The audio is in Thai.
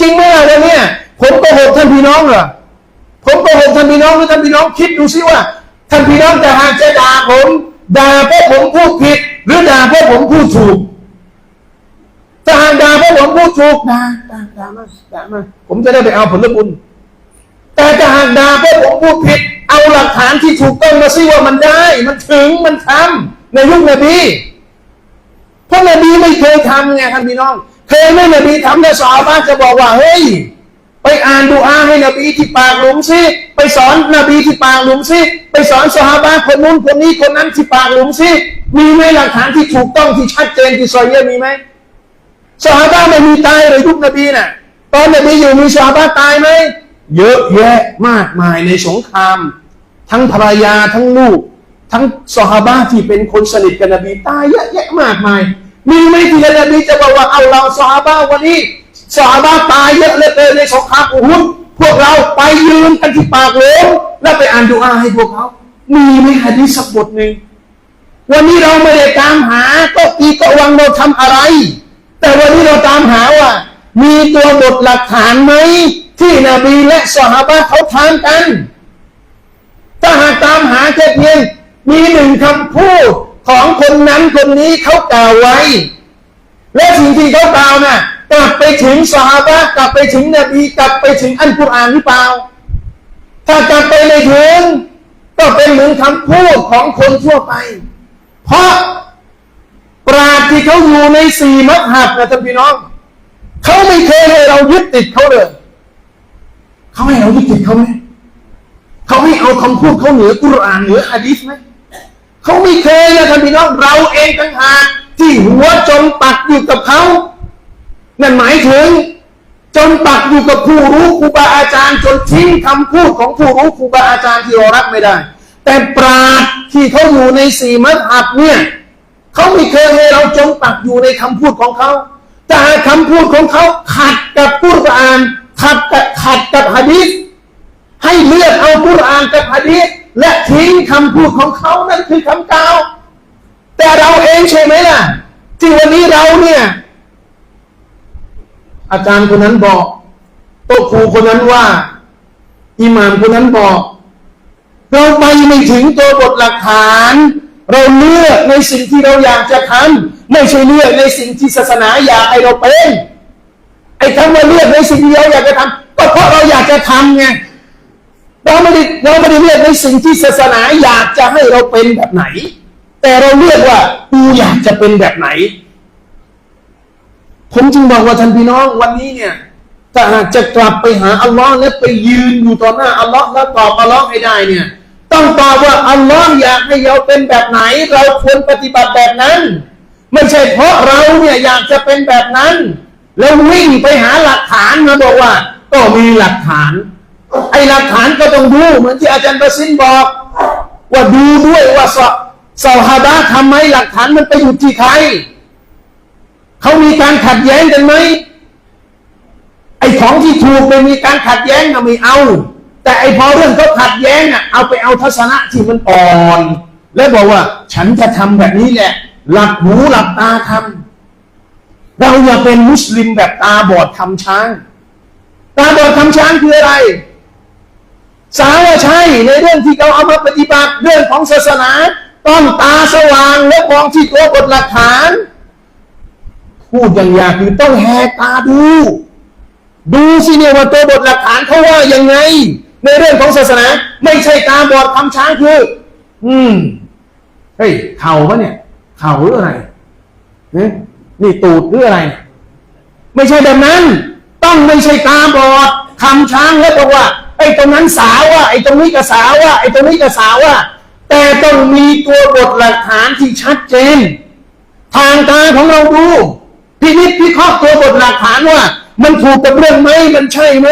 จริงไหมล่ะวันเนี้ยผมโกหกท่านพี่น้องเหรอผมโกหกท่านพี่น้องหรือท่านพี่น้องคิดดูซิว่าท่านพี่น้องจะหากจะด่าผมด่าเพราะผมพูดผิด หรือด่าเพราะผมพูดถูกถ้าหากด่าเพราะผมพูดถูกด่าด่าด่ามาด่ามาผมจะได้ไปเอาผลบุญแต่ถ้าหากด่าเพราะผมพูดผิด เอาหลักฐานที่ถูกต้องมาซิว่ามันได้ มันถึงมันทำในยุคนบีเพราะนบีไม่เคยทำไงท่านพี่น้อง เคยไหม่นบีทำแต่สาวบ้านจะบอกว่าเฮ้ยไปอ่านดูอาให้นบีที่ปากหลุมซิไปสอนนบีที่ปากหลุมซิไปสอนสหบ้าคนนู้นคนนี้คนนั้นที่ปากหลุมซิมีไหมหลักฐานที่ถูกต้องที่ชัดเจนที่ซอยเยมีไหมสหบ้าไม่มีตายเลยยุคนบีน่ะ ตอนนบีอยู่มีสหบ้าตายไหมเยอะแยะมากมายในสงคราม ทั้งภรรยาทั้งลูก ทั้งสหบ้าที่เป็นคนสนิทกับนบีตายเยอะแยะมากมาย มีไหมที่นบีจะบอกว่าเอาเราสหบ้าวันนี้สหบ้าตายเยอะเหลยเกินในสงครามอุฮุดพวกเราไปยืนกันที่ปากโหลงแล้วไปอ่านดูอาให้พวกเขามีไหมฮะดีสักบทหนึ่งวันนี้เราไม่ได้ตามหาก็อีกวังเราทำอะไร แต่วันนี้เราตามหาว่า มีตัวบทหลักฐานไหมที่นบีและสหบ้าเขาทำกัน ถ้าหากตามหาแค่เพียงมีหนึ่งคำพูด ของคนนั้นคนนี้เขากล่าวไว้ และสิ่งที่เขากล่าวน่ะกลับไปถึงสหบะกลับไปถึงนบีกลับไปถึงอันกุรอานหรือเปล่า ถ้ากลับไปไม่ถึง ก็เป็นเหมือนคำพูดของคนทั่วไป เพราะปราดที่เขาอยู่ในสี่มัธยับนะท่านพี่น้องเขาไม่เคยให้เรายึดติดเขาเลยเขาให้เรายึดติดเขาไหมเขาให้เอาคำพูดเขาเหนือกุรอานเหนืออะดีษไหม เขาไม่เคยนะท่านพี่น้องเราเองต่างหากที่หัวจมปักอยู่กับเขา นั่นหมายถึงจนปักอยู่กับผู้รู้ครูบาอาจารย์จนทิ้งคำพูดของผู้รู้ครูบาอาจารย์ที่เรารับไม่ได้ แต่ปราดที่เขาอยู่ในสี่มัธยับเนี่ยเขาไม่เคยให้เราจมปักอยู่ในคำพูดของเขาแต่หากคำพูดของเขาขัดกับกุรอานขัดกับขัดกับฮะดีษให้เลือกเอากุรอานกับฮะดีษ และทิ้งคำพูดของเขานั่นคือคำกล่าว แต่เราเองใช่ไหมล่ะที่วันนี้เราเนี่ยอาจารย์คนนั้นบอกโต๊ะครูคนนั้นว่า อิหม่ามคนนั้นบอก เราไปไม่ถึงตัวบทหลักฐาน เราเลือกในสิ่งที่เราอยากจะทำไม่ใช่เลือกในสิ่งที่ศาสนาอยากให้เราเป็นไอ้คำว่าเลือกในสิ่งที่เราอยากจะทำก็เพราะเราอยากจะทำไง เราไม่ได้เราไม่ได้เลือกในสิ่งที่ศาสนาอยากจะให้เราเป็นแบบไหน แต่เราเลือกว่ากูอยากจะเป็นแบบไหน ผมจึงบอกว่าท่านพี่น้องวันนี้เนี่ยถ้าหากจะกลับไปหาอัลลอฮ์และไปยืนอยู่ต่อหน้าอัลลอฮ์แล้วตอบอัลลอฮ์ให้ได้เนี่ย ต้องตอบว่าอัลลอฮ์อยากให้เราเป็นแบบไหน เราควรปฏิบัติแบบนั้น ไม่ใช่เพราะเราเนี่ยอยากจะเป็นแบบนั้น แล้ววิ่งไปหาหลักฐานมาบอกว่า ก็มีหลักฐาน ไอหลักฐานก็ต้องดูเหมือนที่อาจารย์ประสินบอก ว่าดูด้วยว่าสสฮาบะทำไมหลักฐานมันไปอยู่ที่ใครเขามีการขัดแย้งกันไหมไอของที่ถูกไม่มีการขัดแย้งนะไม่เอา แต่ไอพอเรื่องเขาขัดแย้งอะเอาไปเอาทัศนะที่มันอ่อน แล้วบอกว่า ฉันจะทำแบบนี้แหละ หลับหูหลับตาทำเราอย่าเป็นมุสลิมแบบตาบอดทำช้าง ตาบอดทำช้างคืออะไร สาวใช่ในเรื่องที่เขาเอามาปฏิบัติเรื่องของศาสนา ต้องตาสว่างและมองที่ตัวบทหลักฐาน พูดอย่างยากคือต้องแหกตาดู ดูสิเนี่ยว่าตัวบทหลักฐานเขาว่ายังไง ในเรื่องของศาสนา ไม่ใช่ตาบอดคำช้างคือ อืมเฮ้ยเข่าปะเนี่ยเข่าหรืออะไรเนี่ยนี่ตูดหรืออะไร ไม่ใช่แบบนั้น ต้องไม่ใช่ตาบอดคำช้างแล้วบอกว่า ไอ้ตรงนั้นสาวว่าไอ้ตรงนี้ก็สาวว่าไอ้ตรงนี้ก็สาวว่าแต่ต้องมีตัวบทหลักฐานที่ชัดเจน ทางตาของเราดูพินิจพิเคราะห์ตัวบทหลักฐานว่า มันถูกกับเรื่องไหมมันใช่ไหม